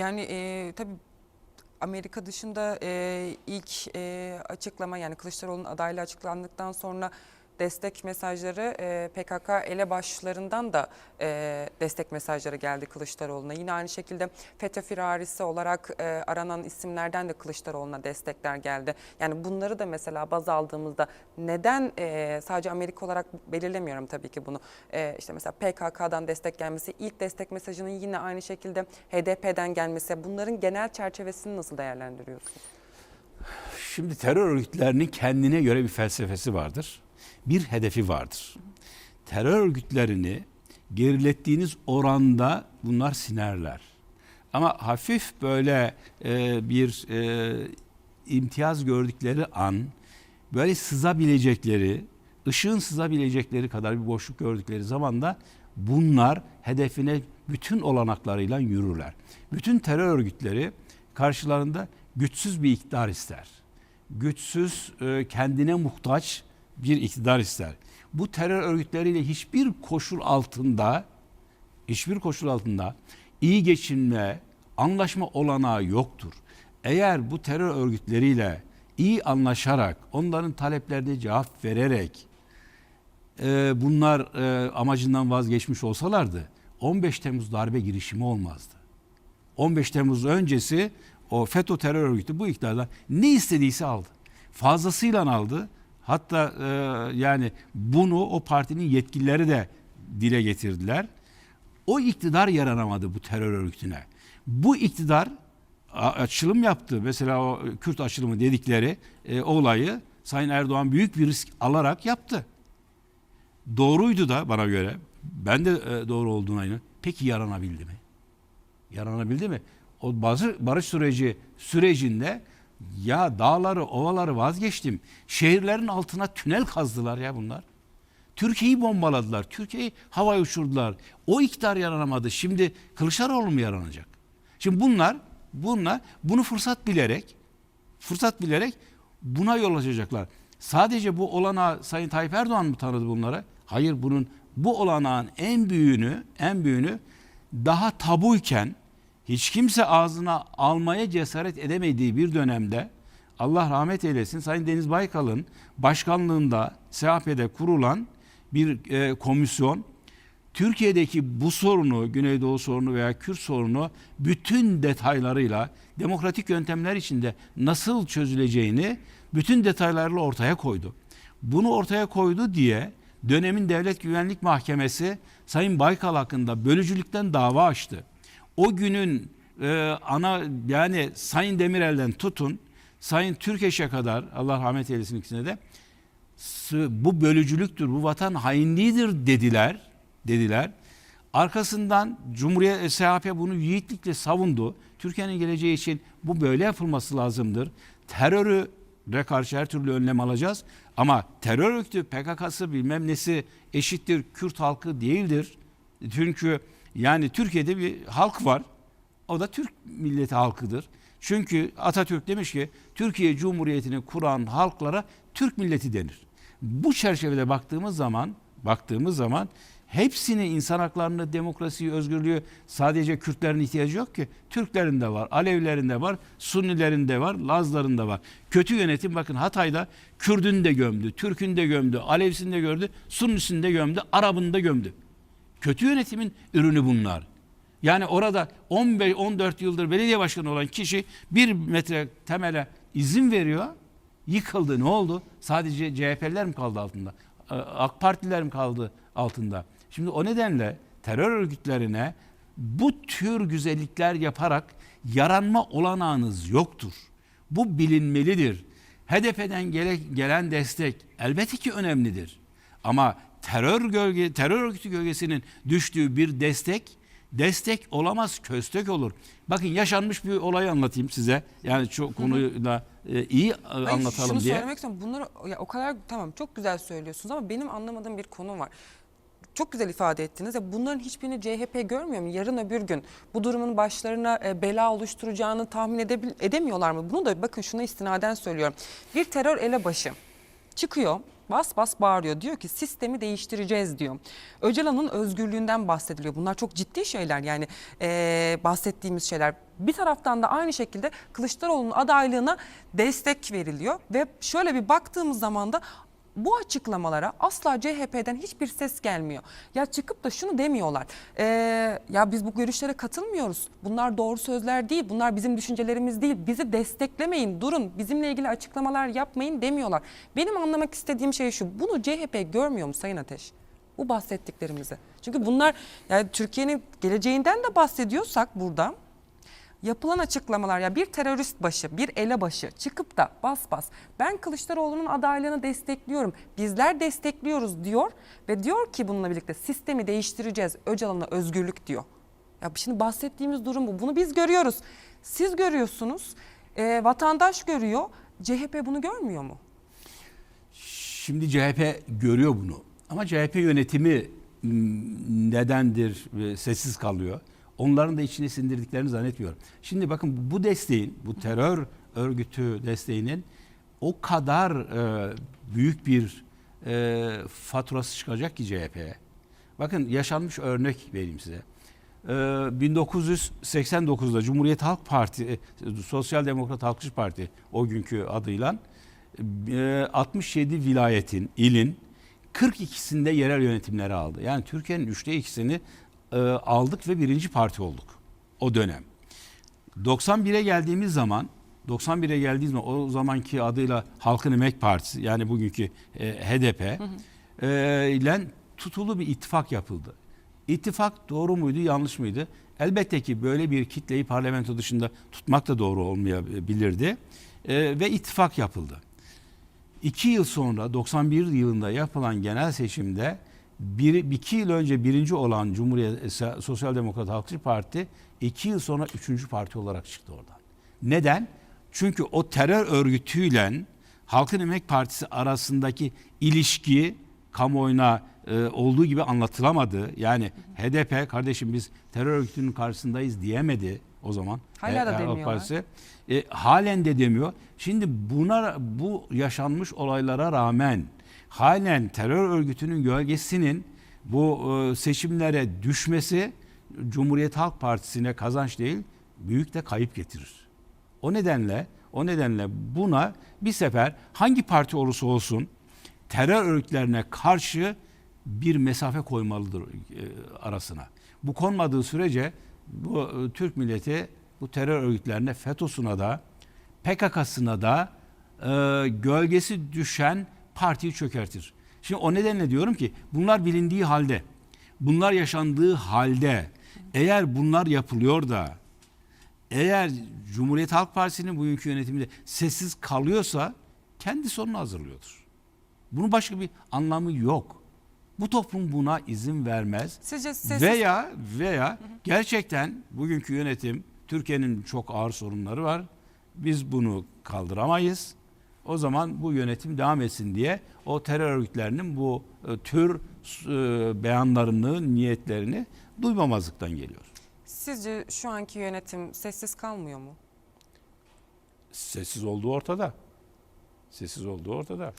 Yani e, tabii Amerika dışında e, ilk e, açıklama yani Kılıçdaroğlu'nun adaylığı açıklandıktan sonra destek mesajları e, PKK elebaşlarından da e, destek mesajları geldi Kılıçdaroğlu'na. Yine aynı şekilde FETÖ firarisi olarak e, aranan isimlerden de Kılıçdaroğlu'na destekler geldi. Yani bunları da mesela baz aldığımızda neden e, sadece Amerika olarak belirlemiyorum tabii ki bunu. E, işte mesela PKK'dan destek gelmesi, ilk destek mesajının yine aynı şekilde HDP'den gelmesi bunların genel çerçevesini nasıl değerlendiriyorsunuz? Şimdi terör örgütlerinin kendine göre bir felsefesi vardır. Bir hedefi vardır. Terör örgütlerini gerilettiğiniz oranda bunlar sinerler. Ama hafif böyle e, bir e, imtiyaz gördükleri an böyle sızabilecekleri, ışığın sızabilecekleri kadar bir boşluk gördükleri zaman da bunlar hedefine bütün olanaklarıyla yürürler. Bütün terör örgütleri karşılarında güçsüz bir iktidar ister. Güçsüz, e, kendine muhtaç bir iktidar ister. Bu terör örgütleriyle hiçbir koşul altında hiçbir koşul altında iyi geçinme, anlaşma olanağı yoktur. Eğer bu terör örgütleriyle iyi anlaşarak, onların taleplerine cevap vererek e, bunlar e, amacından vazgeçmiş olsalardı 15 Temmuz darbe girişimi olmazdı. 15 Temmuz öncesi o FETÖ terör örgütü bu iktidardan ne istediyse aldı. Fazlasıyla aldı. Hatta e, yani bunu o partinin yetkilileri de dile getirdiler. O iktidar yaranamadı bu terör örgütüne. Bu iktidar açılım yaptı. Mesela o Kürt açılımı dedikleri e, olayı Sayın Erdoğan büyük bir risk alarak yaptı. Doğruydu da bana göre. Ben de e, doğru olduğuna inanıyorum. Peki yaranabildi mi? Yaranabildi mi? O bazı barış süreci sürecinde ya dağları, ovaları vazgeçtim. Şehirlerin altına tünel kazdılar ya bunlar. Türkiye'yi bombaladılar. Türkiye'yi havaya uçurdular. O iktidar yaranamadı. Şimdi Kılıçdaroğlu mu yaranacak? Şimdi bunlar bunlar bunu fırsat bilerek fırsat bilerek buna yol açacaklar. Sadece bu olanağı Sayın Tayyip Erdoğan mı tanıdı bunlara? Hayır bunun bu olanağın en büyüğünü en büyüğünü daha tabuyken hiç kimse ağzına almaya cesaret edemediği bir dönemde Allah rahmet eylesin Sayın Deniz Baykal'ın başkanlığında SHP'de kurulan bir e, komisyon Türkiye'deki bu sorunu, Güneydoğu sorunu veya Kürt sorunu bütün detaylarıyla demokratik yöntemler içinde nasıl çözüleceğini bütün detaylarla ortaya koydu. Bunu ortaya koydu diye dönemin Devlet Güvenlik Mahkemesi Sayın Baykal hakkında bölücülükten dava açtı. O günün e, ana yani Sayın Demirel'den tutun Sayın Türkeş'e kadar Allah rahmet eylesin ikisine de bu bölücülüktür, bu vatan hainliğidir dediler. Dediler. Arkasından Cumhuriyet SHP bunu yiğitlikle savundu. Türkiye'nin geleceği için bu böyle yapılması lazımdır. Terörü de karşı her türlü önlem alacağız. Ama terör örgütü PKK'sı bilmem nesi eşittir Kürt halkı değildir. Çünkü yani Türkiye'de bir halk var. O da Türk milleti halkıdır. Çünkü Atatürk demiş ki Türkiye Cumhuriyeti'ni kuran halklara Türk milleti denir. Bu çerçevede baktığımız zaman baktığımız zaman hepsini insan haklarını, demokrasiyi, özgürlüğü sadece Kürtlerin ihtiyacı yok ki. Türklerin de var, Alevilerin de var, Sunnilerin de var, Lazların da var. Kötü yönetim bakın Hatay'da Kürdün de gömdü, Türk'ün de gömdü, Alevisini de gördü, Sunnisini de gömdü, Arap'ını da gömdü. Kötü yönetimin ürünü bunlar. Yani orada 15-14 yıldır belediye başkanı olan kişi bir metre temele izin veriyor. Yıkıldı. Ne oldu? Sadece CHP'liler mi kaldı altında? AK Partililer mi kaldı altında? Şimdi o nedenle terör örgütlerine bu tür güzellikler yaparak yaranma olanağınız yoktur. Bu bilinmelidir. HDP'den gele, gelen destek elbette ki önemlidir. Ama terör gölge terör örgütü gölgesinin düştüğü bir destek destek olamaz, köstek olur. Bakın yaşanmış bir olayı anlatayım size. Yani çok konuyla e, iyi e, Hayır, anlatalım şunu diye. söylemek istiyorum. Bunları ya, o kadar tamam çok güzel söylüyorsunuz ama benim anlamadığım bir konu var. Çok güzel ifade ettiniz. Ya bunların hiçbirini CHP görmüyor mu? Yarın öbür gün bu durumun başlarına e, bela oluşturacağını tahmin edemiyorlar mı? Bunu da bakın şuna istinaden söylüyorum. Bir terör elebaşı çıkıyor bas bas bağırıyor. Diyor ki sistemi değiştireceğiz diyor. Öcalan'ın özgürlüğünden bahsediliyor. Bunlar çok ciddi şeyler yani eee, bahsettiğimiz şeyler. Bir taraftan da aynı şekilde Kılıçdaroğlu'nun adaylığına destek veriliyor. Ve şöyle bir baktığımız zaman da bu açıklamalara asla CHP'den hiçbir ses gelmiyor. Ya çıkıp da şunu demiyorlar. Ee, ya biz bu görüşlere katılmıyoruz. Bunlar doğru sözler değil. Bunlar bizim düşüncelerimiz değil. Bizi desteklemeyin, durun. Bizimle ilgili açıklamalar yapmayın demiyorlar. Benim anlamak istediğim şey şu. Bunu CHP görmüyor mu Sayın Ateş? Bu bahsettiklerimizi. Çünkü bunlar yani Türkiye'nin geleceğinden de bahsediyorsak burada yapılan açıklamalar ya bir terörist başı, bir elebaşı çıkıp da bas bas ben Kılıçdaroğlu'nun adaylığını destekliyorum, bizler destekliyoruz diyor ve diyor ki bununla birlikte sistemi değiştireceğiz, Öcalan'a özgürlük diyor. Ya şimdi bahsettiğimiz durum bu. Bunu biz görüyoruz. Siz görüyorsunuz, e, vatandaş görüyor, CHP bunu görmüyor mu? Şimdi CHP görüyor bunu. Ama CHP yönetimi m, nedendir e, sessiz kalıyor. Onların da içine sindirdiklerini zannetmiyorum. Şimdi bakın bu desteğin, bu terör örgütü desteğinin o kadar e, büyük bir e, faturası çıkacak ki CHP'ye. Bakın yaşanmış örnek vereyim size. Ee, 1989'da Cumhuriyet Halk Parti, e, Sosyal Demokrat Halkçı Parti o günkü adıyla e, 67 vilayetin, ilin 42'sinde yerel yönetimleri aldı. Yani Türkiye'nin üçte ikisini e, aldık ve birinci parti olduk o dönem. 91'e geldiğimiz zaman 91'e geldiğimiz zaman o zamanki adıyla Halkın Emek Partisi yani bugünkü e, HDP e, ile tutulu bir ittifak yapıldı. İttifak doğru muydu yanlış mıydı? Elbette ki böyle bir kitleyi parlamento dışında tutmak da doğru olmayabilirdi. E, ve ittifak yapıldı. İki yıl sonra 91 yılında yapılan genel seçimde bir, iki yıl önce birinci olan Cumhuriyet Sosyal Demokrat Halkçı Parti iki yıl sonra üçüncü parti olarak çıktı oradan. Neden? Çünkü o terör örgütüyle Halkın Emek Partisi arasındaki ilişki kamuoyuna e, olduğu gibi anlatılamadı. Yani HDP kardeşim biz terör örgütünün karşısındayız diyemedi o zaman. Hala da Halk demiyorlar. Partisi. E, halen de demiyor. Şimdi buna bu yaşanmış olaylara rağmen halen terör örgütünün gölgesinin bu e, seçimlere düşmesi Cumhuriyet Halk Partisi'ne kazanç değil, büyük de kayıp getirir. O nedenle o nedenle buna bir sefer hangi parti olursa olsun terör örgütlerine karşı bir mesafe koymalıdır e, arasına. Bu konmadığı sürece bu e, Türk milleti bu terör örgütlerine FETÖ'süne da PKK'sına da e, gölgesi düşen partiyi çökertir. Şimdi o nedenle diyorum ki bunlar bilindiği halde, bunlar yaşandığı halde eğer bunlar yapılıyor da eğer Cumhuriyet Halk Partisi'nin bugünkü yönetiminde sessiz kalıyorsa kendi sonunu hazırlıyordur. Bunun başka bir anlamı yok. Bu toplum buna izin vermez. Sizce sessiz Veya veya gerçekten bugünkü yönetim Türkiye'nin çok ağır sorunları var. Biz bunu kaldıramayız. O zaman bu yönetim devam etsin diye o terör örgütlerinin bu e, tür e, beyanlarını, niyetlerini duymamazlıktan geliyor. Sizce şu anki yönetim sessiz kalmıyor mu? Sessiz olduğu ortada. Sessiz olduğu ortada.